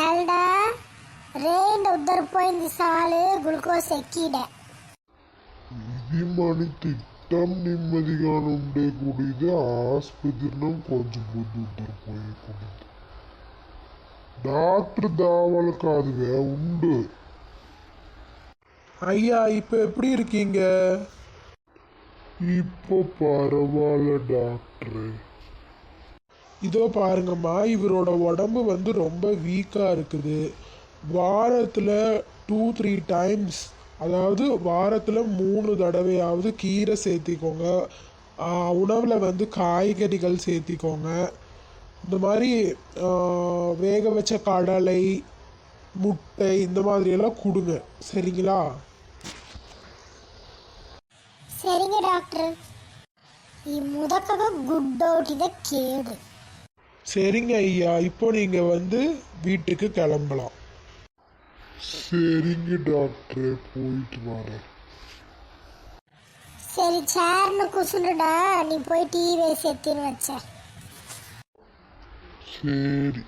ఎల్డా రెండు ఉద్దరు పోయింది సాలు గ్లూకోజ్ ఎక్కిడే ఇది మన తిట్టం నెమ్మదిగా ఉండే కూడిది ఆసుపత్రిలో కొంచెం ముందు పోయకూడదు டாக்டர் தாவல் காதுவே உண்டு ஐயா இப்போ எப்படி இருக்கீங்க இப்போ பரவாயில்ல டாக்டர் இதோ பாருங்கம்மா இவரோட உடம்பு வந்து ரொம்ப வீக்காக இருக்குது. வாரத்தில் டூ த்ரீ டைம்ஸ் அதாவது வாரத்தில் மூணு தடவையாவது கீரை சேர்த்திக்கோங்க. உணவில் வந்து காய்கறிகள் சேர்த்திக்கோங்க. இந்த மாதிரி வேக வச்ச கடலை முட்டை இந்த மாதிரியெல்லாம் கொடுங்க. சரிங்களா? சரிங்க டாக்டர். ಈ ಮುದಕಗ ಗುಡ್ಡೋಟಿದ ಕೇಡು சரிங்க ஐயா இப்போ நீங்கள் வந்து வீட்டுக்கு கிளம்பலாம். சரிங்க டாக்டரே போயிட்டு வரேன். சரி சேர்னு குசுனுடா நீ போய் டிவி சேர்த்தின்னு வச்ச. சரி.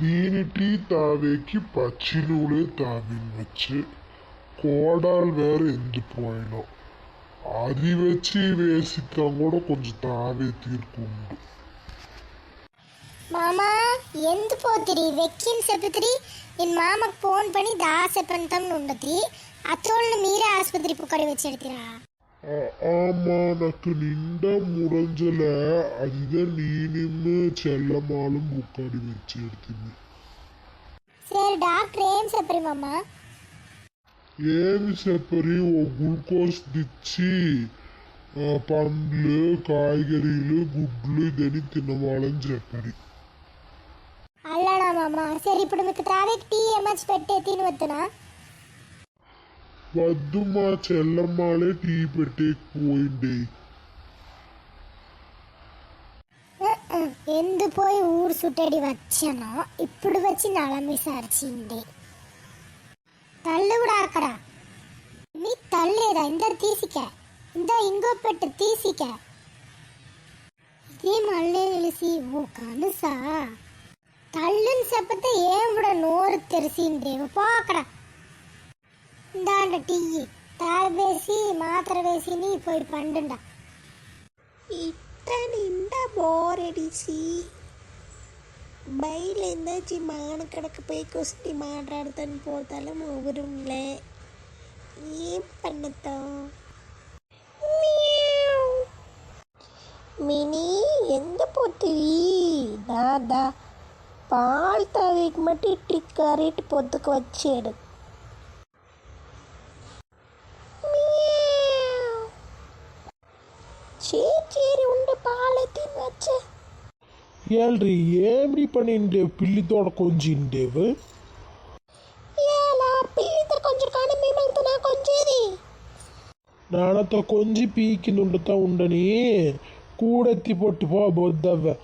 దీనికి తావేకి పచ్చి வச்சு. తావించు కోడాలు వేరు போயிடும் అది వచ్చి వేసిద్దాం కూడా కొంచెం తావే తీర్కుండు మామా ఎందు పోతిరి వెక్కిన్ సెపుతిరి నేను మామకు ఫోన్ పని దాసెపంతం ఉండతి అతోళ్ళని మీరే ఆసుపత్రి పుక్కడి వచ్చెడుతీరా ஆமா எனக்கு நிண்ட முறைஞ்சல அதுதான் நீ நின்று செல்லமாலும் முக்காடி வச்சு எடுத்துமே சரி டாக்டர் ஏன் சப்பரி மாமா ఏమి చెప్పరి? ఓ గ్లూకోజ్ తెచ్చి పండ్లు కాయగరీలు గుడ్లు ఇదని తినవాలని చెప్పరి. అల్లడా మామ. సరే ఇప్పుడు మీకు తావేకి టీ ఏమచ్చి పెట్టే తిని వద్దునా? వద్దు మా చెల్లమ్మాలే టీ పెట్టేకపోయింది. ఎందు పోయి ఊరు సుట్టడి వచ్చానో? ఇప్పుడు వచ్చి నళమి సరిచింది தள்ளுவிடா இருக்கடா. நீ தள்ளுடா இந்த தீசிக்க. இந்த இங்கோ பெட்டு தீசிக்க. இதே மல்லே எழுசி ஓ கனுசா. தள்ளுன்னு செப்பத்தை ஏன் விட நோறு தெரிசின்றேன் போக்கடா இந்தாண்ட டீ தாள் பேசி மாத்திரை பேசி நீ போயிட்டு பண்டுண்டா. இத்தன் இந்த போரடிச்சி బయలు ఎందాచి మానకడక போய் మాట్లాడతాను పోతాలో మా ఊరుంలే ஏன் పన్నతో மினி எந்த போத்துவி நான் பால் தாவிக்கு மட்டும் ட்ரிக் ஆறிட்டு பொத்துக்கு வச்சேடு. சரி சரி உண்டு பாலை தின்னு வச்சேன் பில்லித்தோட கொஞ்சின்டேவு ఎలా పిల్లితో కొంచెం కానీ మేమంతా నా కొంచేది నాన్నతో కొంచి పీకినుండుతా ఉండని కూడెత్తి పొట్టిపో బొద్దవ్వ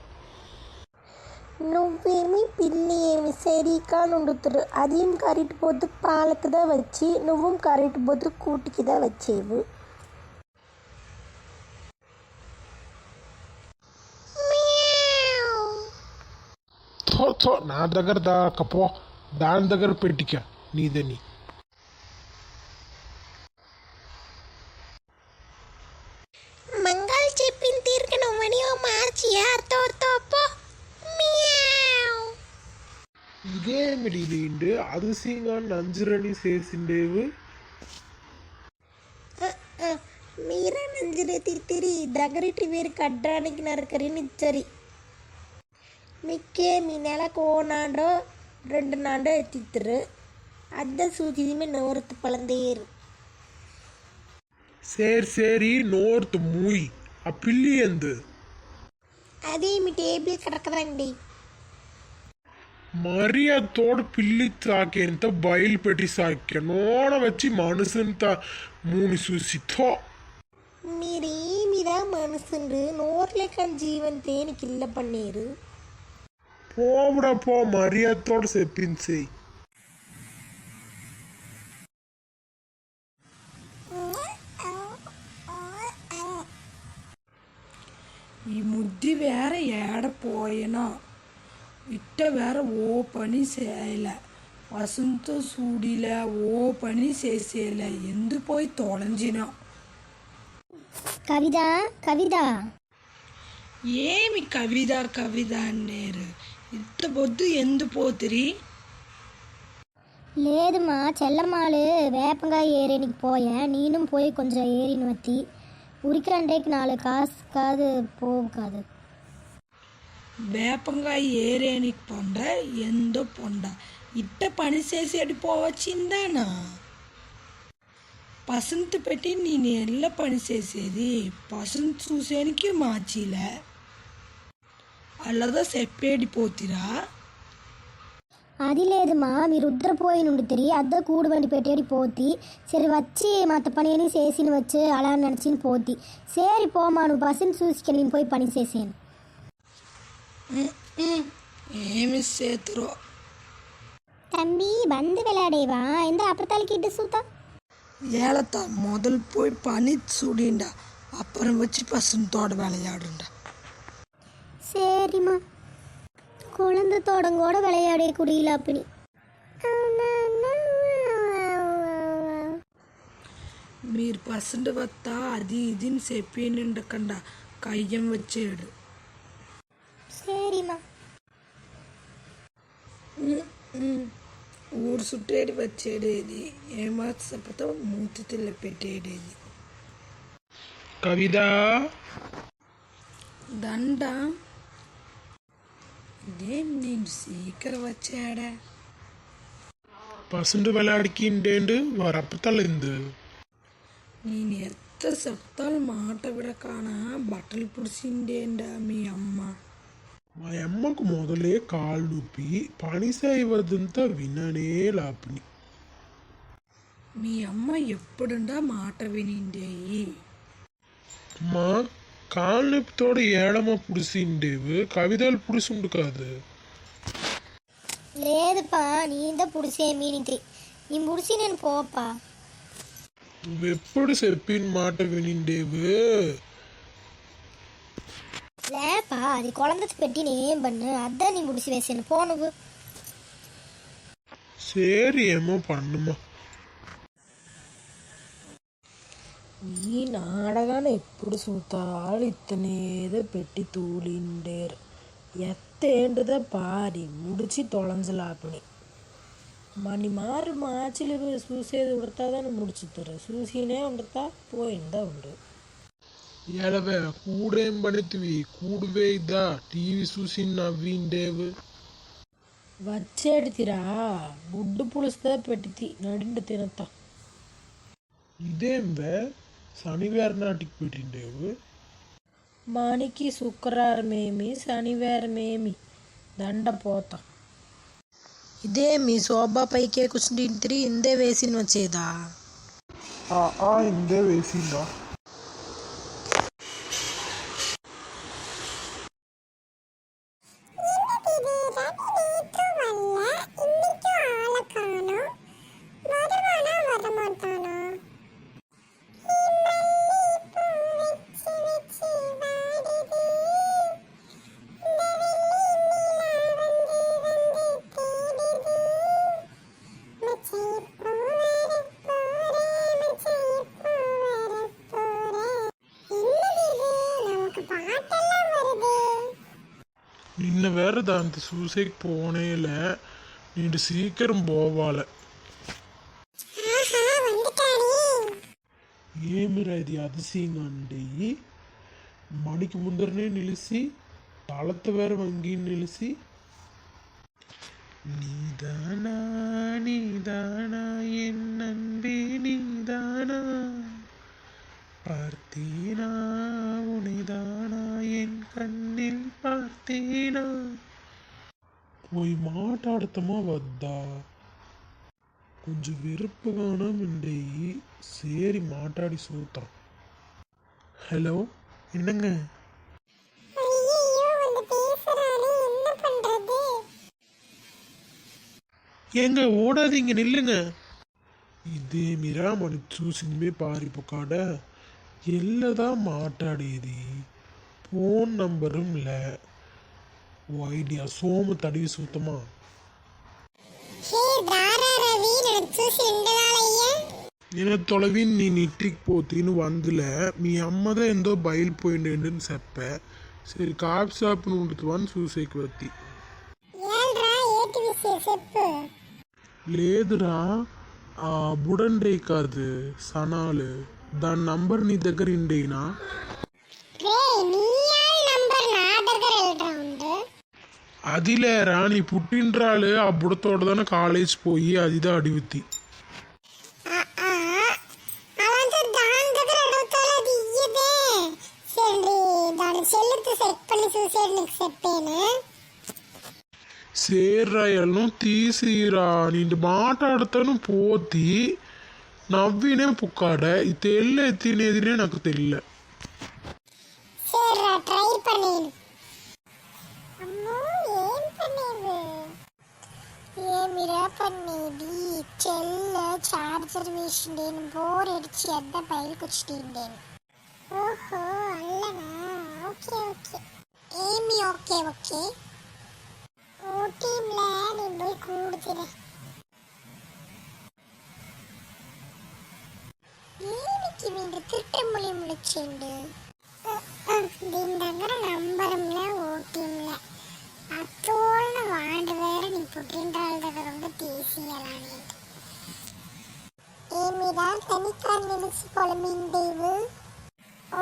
నువ్వేమి పిల్లి ఏమి సరిగా నుండుతురు అదేం కరెక్ట్ పొద్దు పాలకుదా వచ్చి నువ్వు కరెక్ట్ పొద్దు కూటికిదా వచ్చేవు థో థో నా దగ్గర దాకపో దాని దగ్గర పెట్టిక నీదని మంగాలు చెప్పిన తీరుక నువ్వని ఓ మార్చి తోతో ఇదేమిటి నీండు అదిసింగా నంజురని చేసిండేవు మీరే నంజరే తిరితిరి దగ్గరిటి వేరు కడ్డానికి నరకరినిచ్చరి మిక్కేమి నెలకు నాడో ரெண்டு நாண்டோ எத்தித்துரு அந்த சூதியுமே நோர்த்து பழந்தேரு சரி சரி நோர்த்து மூய் ఆ పిల్లి ఎందు అదేమి టేబుల్ కడకదండి మర్యాదతోడు పిల్లి తాకేంత బయలు పెట్టి సాకే నోడ వచ్చి మనసుంత మూని చూసితో మీరేమిరా మనసుండు నోర్లేక జీవన్ తేనికి ఇల్ల పన్నీరు పోముడా పో మర్యాదతోడు చెప్పించి ఈ ముద్ది వేర ఏడపోయినా ఇట్ట వేర ఓ పని చేయలే వసంతో సూడిలే ఓ పని చేసేలే ఎందు పోయి తొలంజినా కవిత కవిత ఏమి కవిత కవిత అన్నారు ఇత్త పొద్దు ఎందు పోతిరి లేదుమా చెల్లమ్మాలు వేపంకాయ ఏరేనికి పోయా నేను పోయి కొంచెం ఏరిని వత్తి ఉరికండేకి నాలుగు కాసు కాదు పోవు కాదు వేపంకాయ ఏరేనికి పొండ ఎందో పొండ ఇట్ట పని చేసేటి పోవచ్చిందానా పసంత పెట్టి నేను ఎల్ల పని చేసేది పసంత చూసేనికి మార్చిలే అల్లదా చెప్పేడి పోతిరా అది లేదుమా మీరు ఉద్దర పోయి నుండి తిరిగి అద్ద కూడు వండి పెట్టేది పోతి సరే వచ్చి మత పని అని చేసిన వచ్చి అలా నడిచిన పోతి సరి పోమా నువ్వు బస్సుని చూసుకెళ్ళి నేను పోయి పని చేసాను ఏమి చేతురో தம்பி வந்து விளையாடேவா இந்த அப்புறத்தாளுக்கு இட்டு சூத்தா ஏலத்தா முதல் போய் பனி சுடிண்டா அப்புறம் வச்சு பசந்தோட விளையாடுண்டா சரிம்மா குழந்தை தோடங்கோட விளையாடே குடியில அப்படி మీరు పసండు వత్తా అది ఇదిని చెప్పి నిండకండా కయ్యం వచ్చేడు சரிம்மா ఊరు చుట్టేది వచ్చేడేది ఏమాత్ర చెప్పతో మూతి తిల్ల పెట్టేడేది கவிதா దండ ఇదేం నేను సీకర్ వచ్చాడా పసుండు వెలాడికి ఇంటేండు వరపుతలేదు నేను ఎంత చెప్తాను మాట విడకాన బట్టలు పుడిచిండేండా మీ అమ్మ మా అమ్మకు మొదలే కాళ్ళు నొప్పి పనిసాయి వద్దంతా విననే లాపని మీ అమ్మ ఎప్పుడుండా మాట వినిండేయి అమ్మా కాలు నొప్పితోడ ఏడమ పుడిసిండేవు కవితలు పుడిసుండు కాదు లేదుపా నీ ఇంత పుడిసే మీనింటి నీ పుడిసి నేను పోపా నువ్వెప్పుడు చెప్పిన మాట వినిండేవు లేపా అది குழந்தை పెట్టి నేనేం பண்ணு అద్దా నీ పుడిసి వేసాను పో నువ్వు சரி ஏமோ பண்ணுமா ఈ నాడగానే ఎప్పుడు చూతాలు ఇత్తనేదో పెట్టి తూలిండేరు ఎత్తేంటిదో పారి ముడిచి తొలంజలాపని మని మారు మాచిలు చూసేది ఉడతాదని ముడుచుతారు చూసినే ఉండతా పోయిందా ఉండు ఎలవే కూడేం పడితివి కూడువే ఇద్దా టీవీ చూసి నవ్విండేవు వచ్చేటిదిరా గుడ్డు పులుసుదా పెట్టి నడిండు తినతా ఇదేం వే శనివారం నాటికి పెట్టిండేవు. మానికి శుక్రవారమేమి శనివారమేమి? దండ పోతా ఇదే మీ శోభా పైకే కూర్చుంటింటిరి ఇందే వేసిన వచ్చేదా ఆ ఇందే వేసిందా? நின்ன வேற அந்த சூசைக்கு போனேல நீண்டு சீக்கிரம் போவால ఏమిరా ఇది అతిశయంగా అండి మడికి ముందరనే నిలిచి తలత వేర వంగి నిలిచి నీదానా நீதானா? என் அன்பே நீதானா? பார்த்தீனா? உனைதானா? என் கண்ணில் பார்த்தீனா? போய் மாட்டாடத்தமா வந்தா? கொஞ்சம் வெறுப்பு காணாமண்டே. சரி மாட்டாடி சூத்துறோம் ஹலோ என்னங்க? ஏங்க ஓடாதீங்க நில்லுங்க ఇదేమిరా మనం చూసింది పారిపోకాడ ఎల్లదా మాట్లాడేది ஃபோன் நம்பரும் இல்லை ஓ ஐடியா சோமு தடவி சுத்தமா నేను తొలవి నేను ఇంటికి పోతీను వందుల మీ అమ్మదే ఎంతో బయలుపోయిండు అని చెప్పా సరే కాఫీ షాప్ నుండుతావని చూసేకి వచ్చి లేదురా ఆ బుడండే కాదు సనాలు దాని నంబర్ నీ దగ్గర ఉండేనా రే నీ ఆల్ నంబర్ నా దగ్గర వెళ్ళరా ఉంది అదిలేరా నీ పుట్టినరాలు ఆ బుడతోడదాన కాలేజ్ పోయి అదిదా అడిగితి అవంతా దాని దగ్గర అడుగుతారు అది ఇయ్యదే సరే దాని చెల్లితో సెట్ పని చూసేది నీకు చెప్పాను సేర్రాయలను తీసిరా నిండు మాట్లాడతాను పోతి నవ్వినే పుక్కాడ ఈ తెల్లే తినేదినే నాకు తెల్ల సరే ట్రై పనేను అమ్మో ఏం పనేవు ఏమిరా పన్నేది చెల్ల చార్జర్ వేసిండేను బోర్ అడిచి అద్ద బయలుకు వచ్చిండేను ఓహో అల్లనా ఓకే ఓకే ఏమి ఓకే ఓకే விளையாடி போய் கூடுச்சுறேன் ஏனிக்கு வேண்டு திருட்டு மொழி முடிச்சுண்டு தீண்டாங்கிற நம்பரும்ல ஓட்டியும்ல ரொம்ப தேசியலானே. ஏமிதான் தனிக்கால் நினைச்சு பொழுமின் தெய்வு.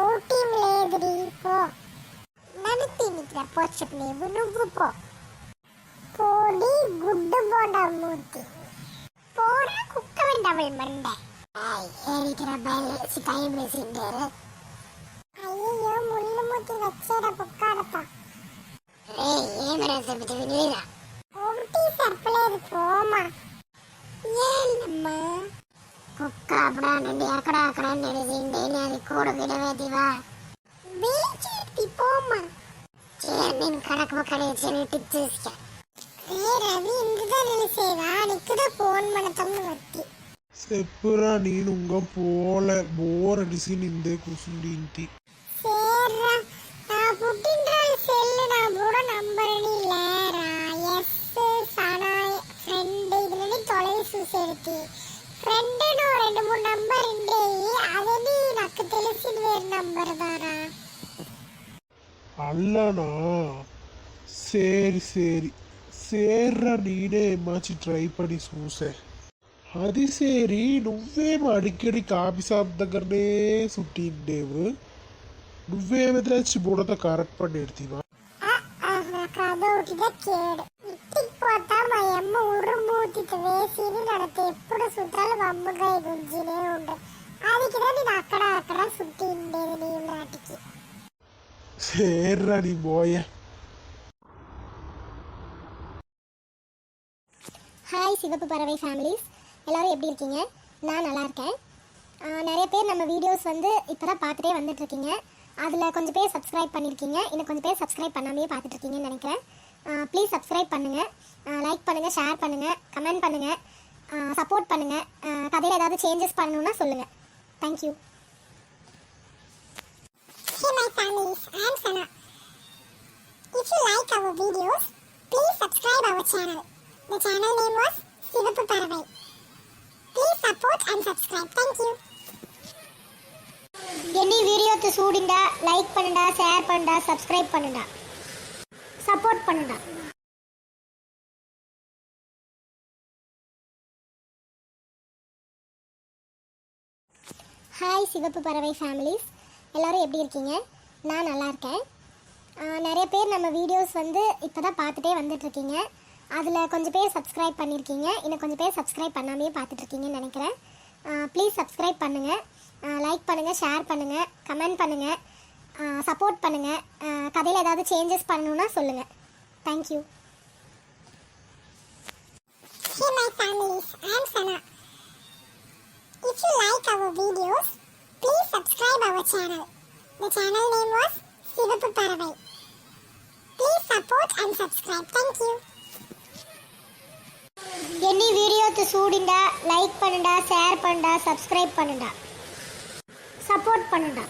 ஓட்டியும் லேதுடி போ. நடத்தி நிற்கிற போச்சு நீவு నువ్వు పో పోడి గుడ్డు బోండా మూర్తి పోరా కుక్క వెంటబడి మండ ఏరికిరా బయలుసి టైం వేసిండారు అయ్యో ముళ్ళు ముట్టి వచ్చారా కుక్కాడతా రే ఏమరా చెబితే వినిరా ఒకటి చెప్పలేదు పోమా ఏంటమ్మా కుక్క అప్పుడా నుండి అక్కడ అక్కడ నడిచిండే అది కూడు వినవేదివా బీచెత్తి పోమ్మా నేను కడక కడేసి టిచ్చేస్తా ஏ ரவி இங்குதான் நிலை செய்வா? நிக்குதான் போன் பண்ணத்தம்னு செப்புரா நீனு உங்க போல. போர் அடிச்சு நின்று குசுண்டின்ட்டி சேர்ரா நான் புட்டின்றால் செல்லு நான் போட நம்பர் இல்லரா எஸ் சனா ஃப்ரெண்ட் இதுல தொலை ரெண்டு மூணு நம்பர் உண்டே అదని నాకు తెలిసిన వేరు నంబర్ దారా అల్లనా సరి సరి సేర్రా నేనే ఏమాచి ట్రై పడి చూసే అది సేరి నువ్వేమో అడిక్కడి కాఫీ షాప్ దగ్గరనే సుట్టిండేవు నువ్వేమి తెచ్చి బుడత కరెక్ట్ పడి ఎడతీవా నాకు అదొకటిగా కేడు ఇంటికి పోతా మా అమ్మ ఉరుమూతితో వేసి నడత ఎప్పుడు సుట్టాలు మమ్మగా గుంజినే ఉండు అది కూడా నేను అక్కడ అక్కడ సుట్టి ఉండేది నీ నాటికి சேர்றா நீ போய சிவப்பு பறவை ஃபேமிலிஸ் எல்லாரும் எப்படி இருக்கீங்க? நான் நல்லா இருக்கேன். நிறைய பேர் நம்ம வீடியோஸ் வந்து இப்போ தான் பார்த்துட்டே வந்துட்டுருக்கீங்க அதில் கொஞ்சம் பேர் சப்ஸ்கிரைப் பண்ணியிருக்கீங்க இன்னும் கொஞ்சம் பேர் சப்ஸ்கிரைப் பண்ணாமே பார்த்துட்ருக்கீங்கன்னு நினைக்கிறேன். ப்ளீஸ் சப்ஸ்கிரைப் பண்ணுங்கள் லைக் பண்ணுங்கள் ஷேர் பண்ணுங்கள் கமெண்ட் பண்ணுங்கள் சப்போர்ட் பண்ணுங்கள் கதையில் ஏதாவது சேஞ்சஸ் பண்ணணும்னா சொல்லுங்கள் thank you Hey my families, I am Sana. If you like our videos, please subscribe our channel. The channel name was சிவப்பு பறவை. Please support and subscribe thank you எண்ணி வீடியோத்து சூடிண்டா லைக் பண்ணுடா ஷேர் பண்ணுடா சப்ஸ்கிரைப் பண்ணுடா சப்போர்ட் பண்ணுடா hi சிவப்பு பறவை ஃபேமிலிஸ் எல்லோரும் எப்படி இருக்கீங்க? நான் நல்லா இருக்கேன். நிறைய பேர் நம்ம வீடியோஸ் வந்து இப்போ தான் பார்த்துட்டே வந்துட்ருக்கீங்க அதில் கொஞ்சம் பேர் சப்ஸ்கிரைப் பண்ணியிருக்கீங்க இன்னும் கொஞ்சம் பேர் சப்ஸ்கிரைப் பண்ணாமையே பார்த்துட்ருக்கீங்கன்னு நினைக்கிறேன் ப்ளீஸ் சப்ஸ்கிரைப் பண்ணுங்கள் லைக் பண்ணுங்கள் ஷேர் பண்ணுங்கள் கமெண்ட் பண்ணுங்கள் சப்போர்ட் பண்ணுங்கள் கதையில் ஏதாவது சேஞ்சஸ் பண்ணணுன்னா சொல்லுங்கள் thank you Hey my families, I am Sana. If you like our videos, please subscribe our channel. The channel name was Sivapu Paravai. Please support and subscribe. Thank you. ఎన్ని videos చూడిండా like పండుడా share పండుడా subscribe పండుడా support పండుడా